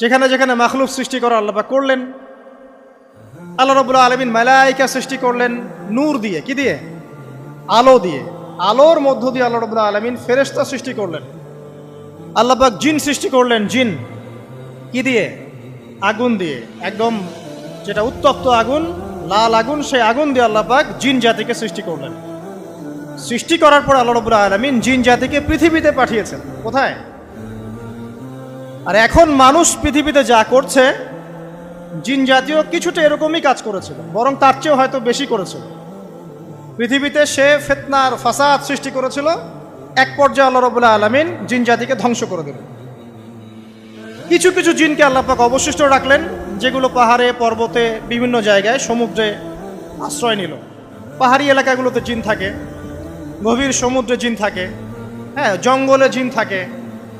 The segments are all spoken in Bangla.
যেখানে যেখানে মাখলুক সৃষ্টি করা আল্লাপাক করলেন, আল্লাহ রবুল্লা আলমিন মালাইকা সৃষ্টি করলেন নূর দিয়ে। কি দিয়ে? আলো দিয়ে। আলোর মধ্য দিয়ে আল্লাহ রবুল্লা আলমিন ফেরেস্তা সৃষ্টি করলেন। আল্লাহ পাক জিন সৃষ্টি করলেন, জিন। কি দিয়ে? আগুন দিয়ে। একদম যেটা উত্তপ্ত আগুন, লাল আগুন, সেই আগুন দিয়ে আল্লাহ পাক জিন জাতিকে সৃষ্টি করলেন। সৃষ্টি করার পর আল্লাহ রবুল্লা আলমিন জিন জাতিকে পৃথিবীতে পাঠিয়েছেন। কোথায়? আর এখন মানুষ পৃথিবীতে যা করছে, জিন জাতীয় কিছুটা এরকমই কাজ করেছিল, বরং তার চেয়েও হয়তো বেশি করেছিল। পৃথিবীতে সে ফেতনার ফাসাদ সৃষ্টি করেছিল, এক পর্যায়ে আল্লাহ রবুল্লাহ আলমিন জিন জাতিকে ধ্বংস করে দিল কিছু কিছু জিনকে আল্লাপাক অবশিষ্ট রাখলেন, যেগুলো পাহাড়ে, পর্বতে, বিভিন্ন জায়গায় সমুদ্রে আশ্রয় নিল। পাহাড়ি এলাকাগুলোতে জিন থাকে, গভীর সমুদ্রে জিন থাকে হ্যাঁ জঙ্গলে জিন থাকে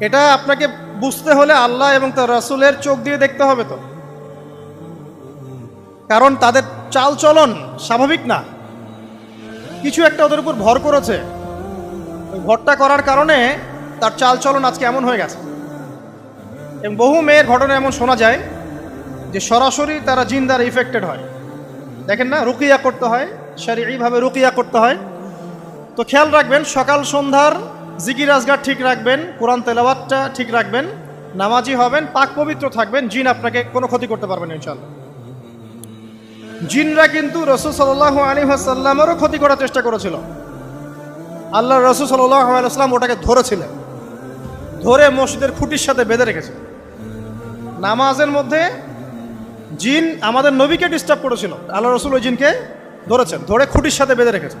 এটা আপনাকে বুঝতে হলে আল্লাহ এবং তার রাসূলের চোখ দিয়ে দেখতে হবে তো। কারণ তাদের চাল চলন স্বাভাবিক না। কিছু একটা ওদের উপর ভর করেছে। ভরটা করার কারণে তার চাল চলন আজকে এমন হয়ে গেছে। এবং বহু মেয়ের ঘটনা এমন শোনা যায় যে সরাসরি তারা জিন দ্বারা ইফেক্টেড হয়। দেখেন না, রুকিয়া করতে হয় শারীরিকভাবে রুকিয়া করতে হয়। তো খেয়াল রাখবেন, সকাল সন্ধ্যার জিকির আজগার ঠিক রাখবেন, কোরআন তেলাওয়াতটা ঠিক রাখবেন, নামাজি হবেন, পাক পবিত্র থাকবেন, জিন আপনাকে কোনো ক্ষতি করতে পারবেন না ইনশাল্লাহ জিনরা কিন্তু রসুল সাল্লাহ আলী সাল্লামেরও ক্ষতি করার চেষ্টা করেছিল। আল্লাহ রসুল সাল্লাহ আলাইসলাম ওটাকে ধরেছিলেন। ধরে মসজিদের খুঁটির সাথে বেঁধে রেখেছে। নামাজের মধ্যে জিন আমাদের নবীকে ডিস্টার্ব করেছিল। আল্লাহ রসুল ওই জিনকে ধরেছেন, ধরে খুঁটির সাথে বেঁধে রেখেছেন